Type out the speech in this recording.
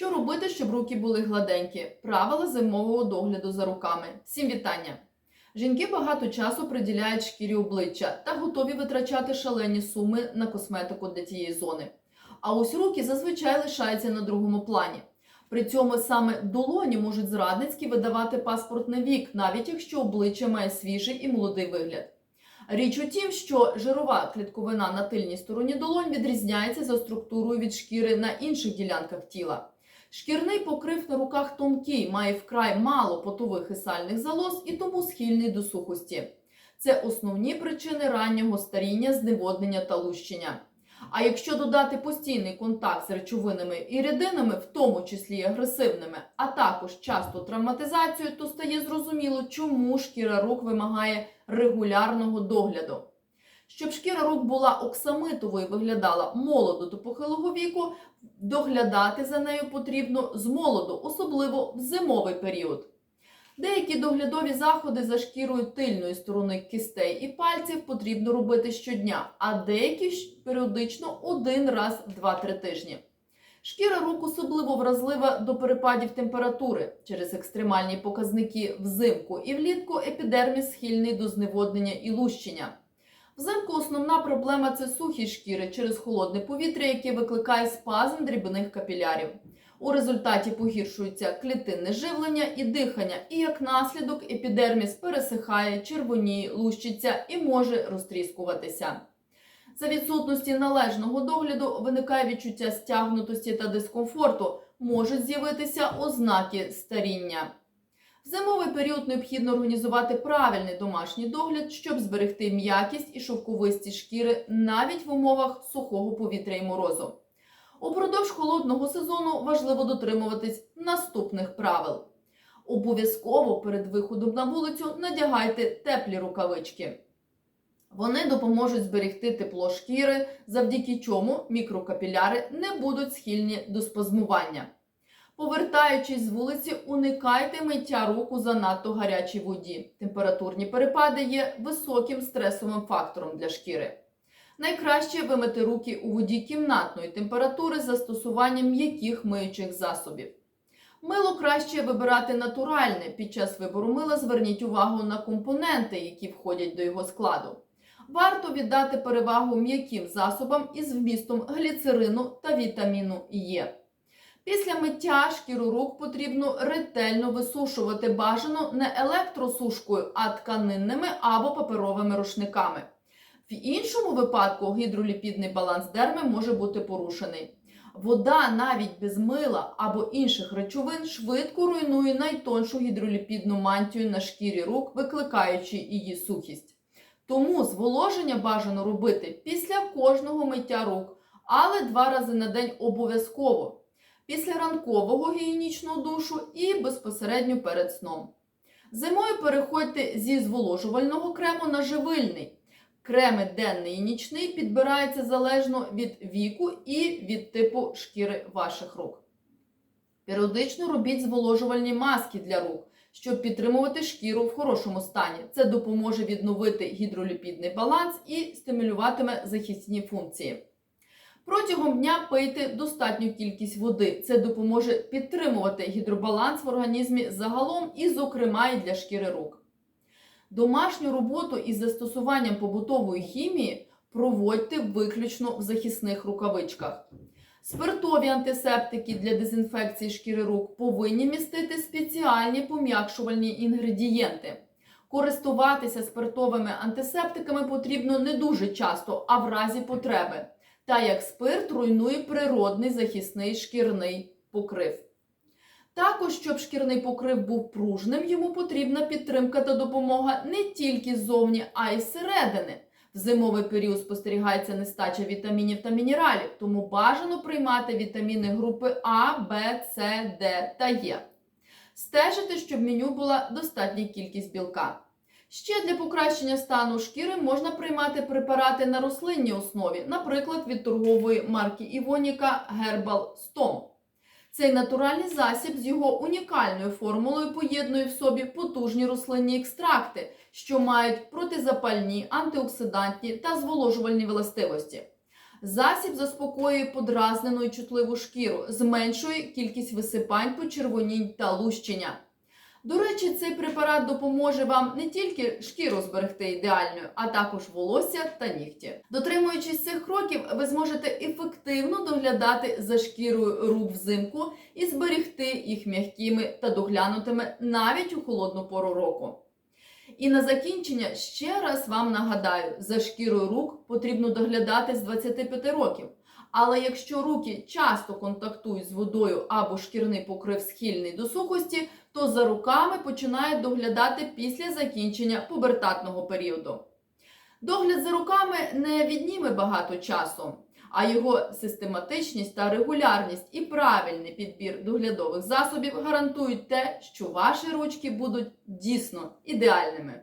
Що робити, щоб руки були гладенькі? Правила зимового догляду за руками. Всім вітання! Жінки багато часу приділяють шкірі обличчя та готові витрачати шалені суми на косметику для тієї зони. А ось руки зазвичай лишаються на другому плані. При цьому саме долоні можуть зрадницьки видавати паспорт на вік, навіть якщо обличчя має свіжий і молодий вигляд. Річ у тім, що жирова клітковина на тильній стороні долонь відрізняється за структурою від шкіри на інших ділянках тіла. Шкірний покрив на руках тонкий, має вкрай мало потових і сальних залоз і тому схильний до сухості. Це основні причини раннього старіння, зневоднення та лущення. А якщо додати постійний контакт з речовинами і рідинами, в тому числі агресивними, а також часто травматизацію, то стає зрозуміло, чому шкіра рук вимагає регулярного догляду. Щоб шкіра рук була оксамитовою і виглядала молодо до похилого віку, доглядати за нею потрібно з молоду, особливо в зимовий період. Деякі доглядові заходи за шкірою тильної сторони кистей і пальців потрібно робити щодня, а деякі періодично один раз в 2-3 тижні. Шкіра рук особливо вразлива до перепадів температури. Через екстремальні показники взимку і влітку епідерміс схильний до зневоднення і лущення. Взимку основна проблема це сухі шкіри через холодне повітря, яке викликає спазм дрібних капілярів. У результаті погіршується клітинне живлення і дихання, і як наслідок епідерміс пересихає, червоніє, лущиться і може розтріскуватися. За відсутності належного догляду виникає відчуття стягнутості та дискомфорту, можуть з'явитися ознаки старіння. Зимовий період необхідно організувати правильний домашній догляд, щоб зберегти м'якість і шовковисті шкіри навіть в умовах сухого повітря і морозу. Упродовж холодного сезону важливо дотримуватись наступних правил. Обов'язково перед виходом на вулицю надягайте теплі рукавички. Вони допоможуть зберегти тепло шкіри, завдяки чому мікрокапіляри не будуть схильні до спазмування. Повертаючись з вулиці, уникайте миття рук у занадто гарячій воді. Температурні перепади є високим стресовим фактором для шкіри. Найкраще вимити руки у воді кімнатної температури з застосуванням м'яких миючих засобів. Мило краще вибирати натуральне. Під час вибору мила зверніть увагу на компоненти, які входять до його складу. Варто віддати перевагу м'яким засобам із вмістом гліцерину та вітаміну Е. Після миття шкіру рук потрібно ретельно висушувати бажано не електросушкою, а тканинними або паперовими рушниками. В іншому випадку гідроліпідний баланс дерми може бути порушений. Вода навіть без мила або інших речовин швидко руйнує найтоншу гідроліпідну мантію на шкірі рук, викликаючи її сухість. Тому зволоження бажано робити після кожного миття рук, але два рази на день обов'язково після ранкового гігієнічного душу і безпосередньо перед сном. Зимою переходьте зі зволожувального крему на живильний. Креми денний і нічний підбираються залежно від віку і від типу шкіри ваших рук. Періодично робіть зволожувальні маски для рук, щоб підтримувати шкіру в хорошому стані. Це допоможе відновити гідроліпідний баланс і стимулюватиме захисні функції. Протягом дня пийте достатню кількість води. Це допоможе підтримувати гідробаланс в організмі загалом і, зокрема, і для шкіри рук. Домашню роботу із застосуванням побутової хімії проводьте виключно в захисних рукавичках. Спиртові антисептики для дезінфекції шкіри рук повинні містити спеціальні пом'якшувальні інгредієнти. Користуватися спиртовими антисептиками потрібно не дуже часто, а в разі потреби та як спирт руйнує природний захисний шкірний покрив. Також, щоб шкірний покрив був пружним, йому потрібна підтримка та допомога не тільки ззовні, а й зсередини. В зимовий період спостерігається нестача вітамінів та мінералів, тому бажано приймати вітаміни групи А, Б, С, Д та Е. Стежити, щоб в меню була достатня кількість білка. Ще для покращення стану шкіри можна приймати препарати на рослинній основі, наприклад, від торгової марки Івоніка Herbal Stom. Цей натуральний засіб з його унікальною формулою поєднує в собі потужні рослинні екстракти, що мають протизапальні, антиоксидантні та зволожувальні властивості. Засіб заспокоює подразнену і чутливу шкіру, зменшує кількість висипань, почервонінь та лущення. До речі, цей препарат допоможе вам не тільки шкіру зберегти ідеальною, а також волосся та нігті. Дотримуючись цих кроків, ви зможете ефективно доглядати за шкірою рук взимку і зберегти їх м'якими та доглянутими навіть у холодну пору року. І на закінчення ще раз вам нагадаю: за шкірою рук потрібно доглядати з 25 років. Але якщо руки часто контактують з водою або шкірний покрив схильний до сухості, то за руками починають доглядати після закінчення пубертатного періоду. Догляд за руками не відніме багато часу, а його систематичність та регулярність і правильний підбір доглядових засобів гарантують те, що ваші ручки будуть дійсно ідеальними.